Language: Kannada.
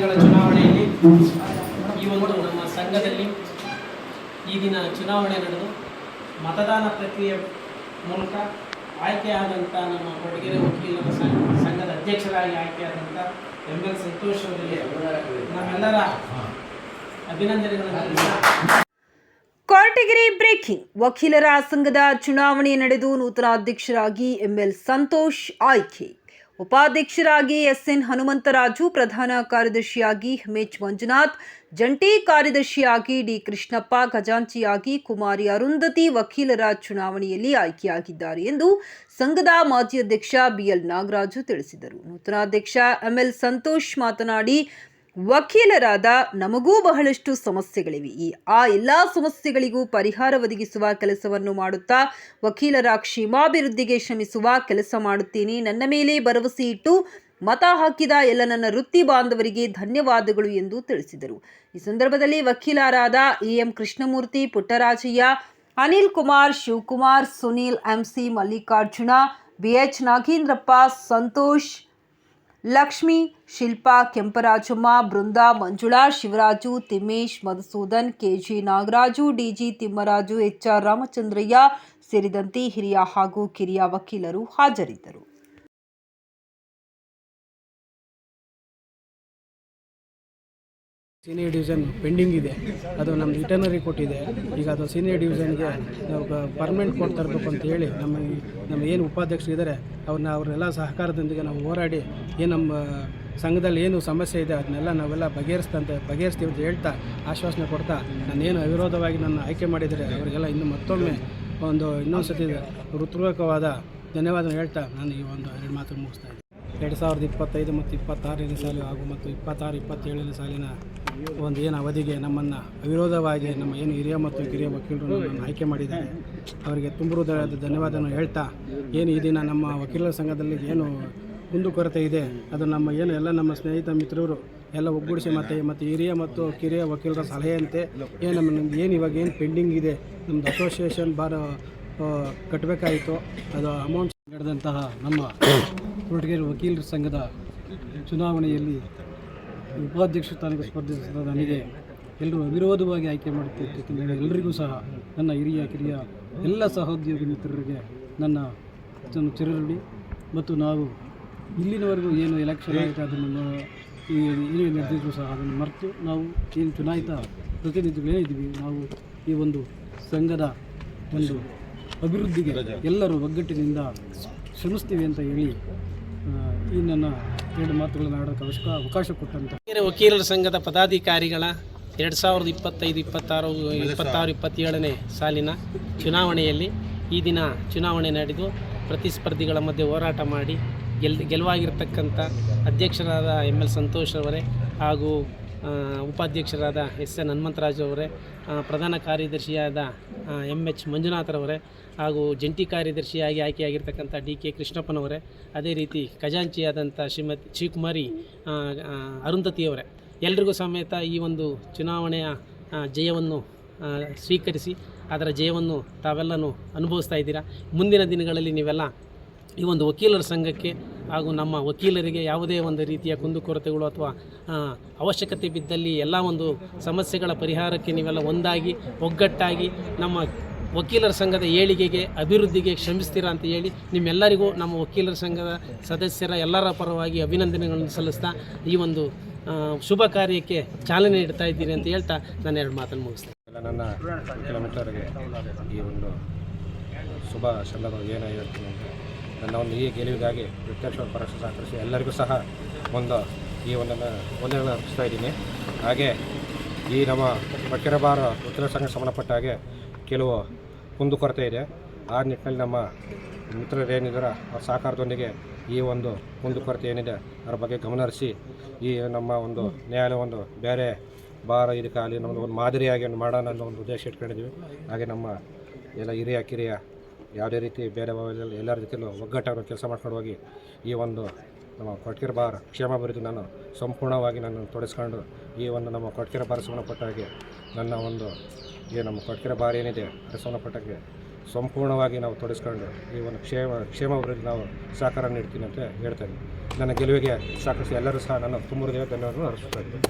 ಅಧಿಕಾರಿಗಳ ಚುನಾವಣೆಯಲ್ಲಿ ಈ ಒಂದು ನಮ್ಮ ಸಂಘದಲ್ಲಿ ಈ ದಿನ ಚುನಾವಣೆ ನಡೆದು ಮತದಾನ ಪ್ರಕ್ರಿಯೆ ಮೂಲಕ ಆಯ್ಕೆಯಾದಂಥ ನಮ್ಮ ಕೊಡಗೆರೆ ವಕೀಲರ ಸಂಘದ ಅಧ್ಯಕ್ಷರಾಗಿ ಆಯ್ಕೆಯಾದಂಥ ಎಂ ಎಲ್ ಸಂತೋಷ್ ಅವರಿಗೆ ನಮ್ಮೆಲ್ಲರ ಅಭಿನಂದನೆಗಳನ್ನು ಕೊರಟಗೆರೆ ಬ್ರೇಕಿಂಗ್, ವಕೀಲರ ಸಂಘದ ಚುನಾವಣೆ ನಡೆದು ನೂತನ ಅಧ್ಯಕ್ಷರಾಗಿ ಎಂಎಲ್ ಸಂತೋಷ್ ಆಯ್ಕೆ. ಉಪಾಧ್ಯಕ್ಷರಾಗಿ ಎಸ್ಎನ್ ಹನುಮಂತರಾಜು, ಪ್ರಧಾನ ಕಾರ್ಯದರ್ಶಿಯಾಗಿ ಹಿಮೇಶ್ ಮಂಜುನಾಥ್, ಜಂಟಿ ಕಾರ್ಯದರ್ಶಿಯಾಗಿ ಡಿ. ಕೃಷ್ಣಪ್ಪ, ಖಜಾಂಚಿಯಾಗಿ ಕುಮಾರಿ ಅರುಂಧತಿ, ವಕೀಲರ ಚುನಾವಣೆಯಲ್ಲಿ ಆಯ್ಕೆಯಾಗಿದ್ದಾರೆ ಎಂದು ಸಂಘದ ಮಾಜಿ ಅಧ್ಯಕ್ಷ ಬಿಎಲ್ ನಾಗರಾಜು ತಿಳಿಸಿದರು. ನೂತನ ಅಧ್ಯಕ್ಷ ಎಂಎಲ್ ಸಂತೋಷ್ ಮಾತನಾಡಿ ವಕೀಲರಾದ ನಮಗೂ ಬಹಳಷ್ಟು ಸಮಸ್ಯೆಗಳಿವೆ. ಈ, ಆ ಎಲ್ಲ ಸಮಸ್ಯೆಗಳಿಗೂ ಪರಿಹಾರ ಒದಗಿಸುವ ಕೆಲಸವನ್ನು ಮಾಡುತ್ತಾ ವಕೀಲರ ಕ್ಷೇಮಾಭಿವೃದ್ಧಿಗೆ ಶ್ರಮಿಸುವ ಕೆಲಸ ಮಾಡುತ್ತೀನಿ. ನನ್ನ ಮೇಲೆ ಭರವಸೆ ಇಟ್ಟು ಮತ ಹಾಕಿದ ಎಲ್ಲ ನನ್ನ ವೃತ್ತಿ ಬಾಂಧವರಿಗೆ ಧನ್ಯವಾದಗಳು ಎಂದು ತಿಳಿಸಿದರು. ಈ ಸಂದರ್ಭದಲ್ಲಿ ವಕೀಲರಾದ A M Krishnamurthy, Puttarajaiah, Anil Kumar, Shivakumar, Sunil MC Mallikarjuna BH Nagendrappa, Santosh Lakshmi, Shilpa, Kemparajamma, Brinda, Manjula, Shivaraju Thimmesh Madhusudan, KG Nagaraju, DG Thimmaraju HR Ramachandraiah ಸೇರಿದಂತೆ ಹಿರಿಯ ಹಾಗೂ ಕಿರಿಯ ವಕೀಲರು ಹಾಜರಿದ್ದರು. ಸೀನಿಯರ್ ಡಿವಿಷನ್ ಪೆಂಡಿಂಗ್ ಇದೆ. ಅದು ನಮ್ಮ ರಿಟರ್ನರಿ ಕೊಟ್ಟಿದೆ. ಈಗ ಅದು ಸೀನಿಯರ್ ಡಿವಿಷನ್ಗೆ ನಾವು ಪರ್ಮನೆಂಟ್ ಕೊಟ್ಟು ತರಬೇಕು ಅಂತ ಹೇಳಿ ನಮ್ಮ ನಮ್ಮ ಏನು ಉಪಾಧ್ಯಕ್ಷರು ಇದ್ದಾರೆ ಅವ್ರನ್ನ ಅವರೆಲ್ಲ ಸಹಕಾರದೊಂದಿಗೆ ನಾವು ಹೋರಾಡಿ ಏನು ನಮ್ಮ ಸಂಘದಲ್ಲಿ ಏನು ಸಮಸ್ಯೆ ಇದೆ, ಅದನ್ನೆಲ್ಲ ನಾವೆಲ್ಲ ಬಗೆಹರಿಸ್ತಂತೆ ಬಗೆಹರಿಸ್ತೀವಿ ಅಂತ ಹೇಳ್ತಾ ಆಶ್ವಾಸನೆ ಕೊಡ್ತಾ ನಾನೇನು ಅವಿರೋಧವಾಗಿ ನನ್ನ ಆಯ್ಕೆ ಮಾಡಿದರೆ ಅವರಿಗೆಲ್ಲ ಇನ್ನು ಮತ್ತೊಮ್ಮೆ ಒಂದು ಇನ್ನೊಂದು ಸತಿ ಹೃತ್ಪೂರ್ವಕವಾದ ಧನ್ಯವಾದ ಹೇಳ್ತಾ ನಾನು ಈ ಒಂದು ಎರಡು ಮಾತು ಮುಗಿಸ್ತಾ ಇದ್ದೀನಿ. ಎರಡು ಸಾವಿರದ ಇಪ್ಪತ್ತೈದು ಮತ್ತು ಇಪ್ಪತ್ತಾರನೇ ಸಾಲು ಹಾಗೂ ಮತ್ತು ಇಪ್ಪತ್ತಾರು, ಇಪ್ಪತ್ತೇಳನೇ ಸಾಲಿನ ಒಂದು ಏನು ಅವಧಿಗೆ ನಮ್ಮನ್ನು ಅವಿರೋಧವಾಗಿ ನಮ್ಮ ಏನು ಹಿರಿಯ ಮತ್ತು ಕಿರಿಯ ವಕೀಲರು ನಮ್ಮನ್ನು ಆಯ್ಕೆ ಮಾಡಿದ್ದಾರೆ. ಅವರಿಗೆ ತುಂಬ ಹೃದಯದ ಧನ್ಯವಾದವನ್ನು ಹೇಳ್ತಾ, ಏನು ಈ ದಿನ ನಮ್ಮ ವಕೀಲರ ಸಂಘದಲ್ಲಿ ಏನು ಕುಂದುಕೊರತೆ ಇದೆ, ಅದು ನಮ್ಮ ಏನು ಎಲ್ಲ ನಮ್ಮ ಸ್ನೇಹಿತ ಮಿತ್ರರು ಎಲ್ಲ ಒಗ್ಗೂಡಿಸಿ ಮತ್ತೆ ಮತ್ತು ಹಿರಿಯ ಮತ್ತು ಕಿರಿಯ ವಕೀಲರ ಸಲಹೆಯಂತೆ ಏನು ನಮ್ಮ ನಮ್ದು ಏನು ಇವಾಗ ಏನು ಪೆಂಡಿಂಗ್ ಇದೆ ನಮ್ಮದು ಅಸೋಸಿಯೇಷನ್ ಬಾರ ಕಟ್ಟಬೇಕಾಯಿತು ಅದು ಅಮೌಂಟ್ ನಡೆದಂತಹ ನಮ್ಮ ಕೊರಟಗೆರೆ ವಕೀಲರ ಸಂಘದ ಚುನಾವಣೆಯಲ್ಲಿ ಉಪಾಧ್ಯಕ್ಷ ಸ್ಥಾನಕ್ಕೆ ಸ್ಪರ್ಧಿಸಿದ ನನಗೆ ಎಲ್ಲರೂ ಅವಿರೋಧವಾಗಿ ಆಯ್ಕೆ ಮಾಡುತ್ತಿದ್ದಕ್ಕೆ ಎಲ್ಲರಿಗೂ ಸಹ ನನ್ನ ಹಿರಿಯ ಕಿರಿಯ ಎಲ್ಲ ಸಹೋದ್ಯೋಗಿ ಮಿತ್ರರಿಗೆ ನನ್ನ ಚಿರಋಣಿ ಮತ್ತು ನಾವು ಇಲ್ಲಿನವರೆಗೂ ಏನು ಎಲೆಕ್ಷನ್ ಆಯಿತು ಅದನ್ನು ಈ ಏನು ನಡೆದಿದ್ರು ಸಹ ಅದನ್ನು ಮರೆತು ನಾವು ಏನು ಚುನಾಯಿತ ಪ್ರತಿನಿಧಿಗಳೇನಿದ್ದೀವಿ ನಾವು ಈ ಒಂದು ಸಂಘದ ಒಂದು ಅಭಿವೃದ್ಧಿಗೆ ಎಲ್ಲರೂ ಒಗ್ಗಟ್ಟಿನಿಂದ ಶ್ರಮಿಸ್ತೀವಿ ಅಂತ ಹೇಳಿ ಈ ನನ್ನ ಎರಡು ಮಾತುಗಳನ್ನು ಆಡೋಕ್ಕೆ ಅವಶ್ಯಕ ಅವಕಾಶ ಕೊಟ್ಟಂತ ಬೇರೆ ವಕೀಲರ ಸಂಘದ ಪದಾಧಿಕಾರಿಗಳ ಎರಡು ಸಾವಿರದ ಇಪ್ಪತ್ತೈದು, ಇಪ್ಪತ್ತಾರು ಇಪ್ಪತ್ತಾರು, ಇಪ್ಪತ್ತೇಳನೇ ಸಾಲಿನ ಚುನಾವಣೆಯಲ್ಲಿ ಈ ದಿನ ಚುನಾವಣೆ ನಡೆದು ಪ್ರತಿಸ್ಪರ್ಧಿಗಳ ಮಧ್ಯೆ ಹೋರಾಟ ಮಾಡಿ ಗೆಲ್, ಗೆಲುವಾಗಿರ್ತಕ್ಕಂಥ ಅಧ್ಯಕ್ಷರಾದ ಎಂ ಎಲ್ ಸಂತೋಷ್ ಅವರೇ ಹಾಗೂ ಉಪಾಧ್ಯಕ್ಷರಾದ ಎಸ್ ಎನ್ ಹನುಮಂತರಾಜು ಅವರೇ ಪ್ರಧಾನ ಕಾರ್ಯದರ್ಶಿಯಾದ ಎಂ ಎಚ್ ಮಂಜುನಾಥರವರೇ ಹಾಗೂ ಜಂಟಿ ಕಾರ್ಯದರ್ಶಿಯಾಗಿ ಆಯ್ಕೆಯಾಗಿರ್ತಕ್ಕಂಥ ಡಿ ಕೆ ಕೃಷ್ಣಪ್ಪನವರೇ ಅದೇ ರೀತಿ ಖಜಾಂಚಿಯಾದಂಥ ಶ್ರೀಮತಿ ಶಿವಕುಮಾರಿ ಅರುಂಧತಿಯವರೇ ಎಲ್ರಿಗೂ ಸಮೇತ ಈ ಒಂದು ಚುನಾವಣೆಯ ಜಯವನ್ನು ಸ್ವೀಕರಿಸಿ, ಅದರ ಜಯವನ್ನು ತಾವೆಲ್ಲನೂ ಅನುಭವಿಸ್ತಾ ಇದ್ದೀರಾ? ಮುಂದಿನ ದಿನಗಳಲ್ಲಿ ನೀವೆಲ್ಲ ಈ ಒಂದು ವಕೀಲರ ಸಂಘಕ್ಕೆ ಹಾಗೂ ನಮ್ಮ ವಕೀಲರಿಗೆ ಯಾವುದೇ ಒಂದು ರೀತಿಯ ಕುಂದುಕೊರತೆಗಳು ಅಥವಾ ಅವಶ್ಯಕತೆ ಬಿದ್ದಲ್ಲಿ ಎಲ್ಲ ಒಂದು ಸಮಸ್ಯೆಗಳ ಪರಿಹಾರಕ್ಕೆ ನೀವೆಲ್ಲ ಒಂದಾಗಿ, ಒಗ್ಗಟ್ಟಾಗಿ ನಮ್ಮ ವಕೀಲರ ಸಂಘದ ಏಳಿಗೆಗೆ, ಅಭಿವೃದ್ಧಿಗೆ ಶ್ರಮಿಸ್ತೀರಾ ಅಂತ ಹೇಳಿ ನಿಮ್ಮೆಲ್ಲರಿಗೂ ನಮ್ಮ ವಕೀಲರ ಸಂಘದ ಸದಸ್ಯರ ಎಲ್ಲರ ಪರವಾಗಿ ಅಭಿನಂದನೆಗಳನ್ನು ಸಲ್ಲಿಸ್ತಾ ಈ ಒಂದು ಶುಭ ಕಾರ್ಯಕ್ಕೆ ಚಾಲನೆ ನೀಡ್ತಾ ಇದ್ದೀರಿ ಅಂತ ಹೇಳ್ತಾ ನಾನು ಎರಡು ಮಾತನ್ನು ಮುಗಿಸ್ತೇನೆ. ನನ್ನ ಕಿಲೋಮೀಟರ್ಗೆ ಈ ಒಂದು ಶುಭ ಸಂದರ್ಭ ಏನು ಹೇಳ್ತೀನಿ ನನ್ನ ಒಂದು ಈ ಗೆಲುವಿಗಾಗಿ ವೃತ್ತಾಕ್ಷರ ಪರೀಕ್ಷೆ ಸಹಕರಿಸಿ ಎಲ್ಲರಿಗೂ ಸಹ ಒಂದು ಈ ಒಂದನ್ನು ವಂದನೆಗಳನ್ನು ಅರ್ಪಿಸ್ತಾ ಇದ್ದೀನಿ. ಹಾಗೆ ಈ ನಮ್ಮ ವಕೀಲಬಾರ ಉತ್ತರ ಸಂಘ ಸಂಬಂಧಪಟ್ಟ ಹಾಗೆ ಕೆಲವು ಕುಂದುಕೊರತೆ ಇದೆ. ಆ ನಿಟ್ಟಿನಲ್ಲಿ ನಮ್ಮ ಮಿತ್ರರೇನಿದ್ದಾರೆ ಅವ್ರ ಸಹಕಾರದೊಂದಿಗೆ ಈ ಒಂದು ಕುಂದುಕೊರತೆ ಏನಿದೆ ಅದರ ಬಗ್ಗೆ ಗಮನಹರಿಸಿ ಈ ನಮ್ಮ ಒಂದು ನ್ಯಾಯಾಲಯ ಒಂದು ಬೇರೆ ಬಾರ ಇದಕ್ಕಾಗಲಿ ನಮ್ಮದು ಒಂದು ಮಾದರಿಯಾಗಿ ಮಾಡೋಣ ಅನ್ನೋ ಒಂದು ಉದ್ದೇಶ ಇಟ್ಕೊಂಡಿದ್ದೀವಿ. ಹಾಗೆ ನಮ್ಮ ಎಲ್ಲ ಹಿರಿಯ ಕಿರಿಯ ಯಾವುದೇ ರೀತಿ ಬೇರೆ ಭಾವದಲ್ಲಿ ಎಲ್ಲರ ರೀತಿಯಲ್ಲೂ ಒಗ್ಗಟ್ಟಾಗಿ ಕೆಲಸ ಮಾಡ್ಕೊಂಡು ಹೋಗಿ ಈ ಒಂದು ನಮ್ಮ ಕೊಟ್ಕೆರೆ ಬಾರ್ ಕ್ಷೇಮಾಭಿವೃದ್ಧಿ ನಾನು ಸಂಪೂರ್ಣವಾಗಿ ನಾನು ತೊಡಸ್ಕೊಂಡು ಈ ಒಂದು ನಮ್ಮ ಕೊಟ್ಕೆರೆ ಬಾರ್ ಸಂಬಂಧಪಟ್ಟಾಗೆ ನನ್ನ ಒಂದು ಈ ನಮ್ಮ ಕೊಟ್ಕೆರೆ ಬಾರ್ ಏನಿದೆ ಅದರ ಸಂಬಂಧಪಟ್ಟಾಗೆ ಸಂಪೂರ್ಣವಾಗಿ ನಾವು ತೊಡಸ್ಕೊಂಡು ಈ ಒಂದು ಕ್ಷೇಮ ಕ್ಷೇಮಾಭಿವೃದ್ಧಿ ನಾವು ಸಹಕಾರ ನೀಡ್ತೀನಿ ಅಂತ ಹೇಳ್ತೇನೆ. ನನ್ನ ಗೆಲುವಿಗೆ ಸಾಕಷ್ಟು ಎಲ್ಲರೂ ಸಹ ನನ್ನ ತುಂಬ ಧನ್ಯವಾದಗಳು ಅರ್ಪಿಸ್ತಾ ಇದ್ದೀನಿ.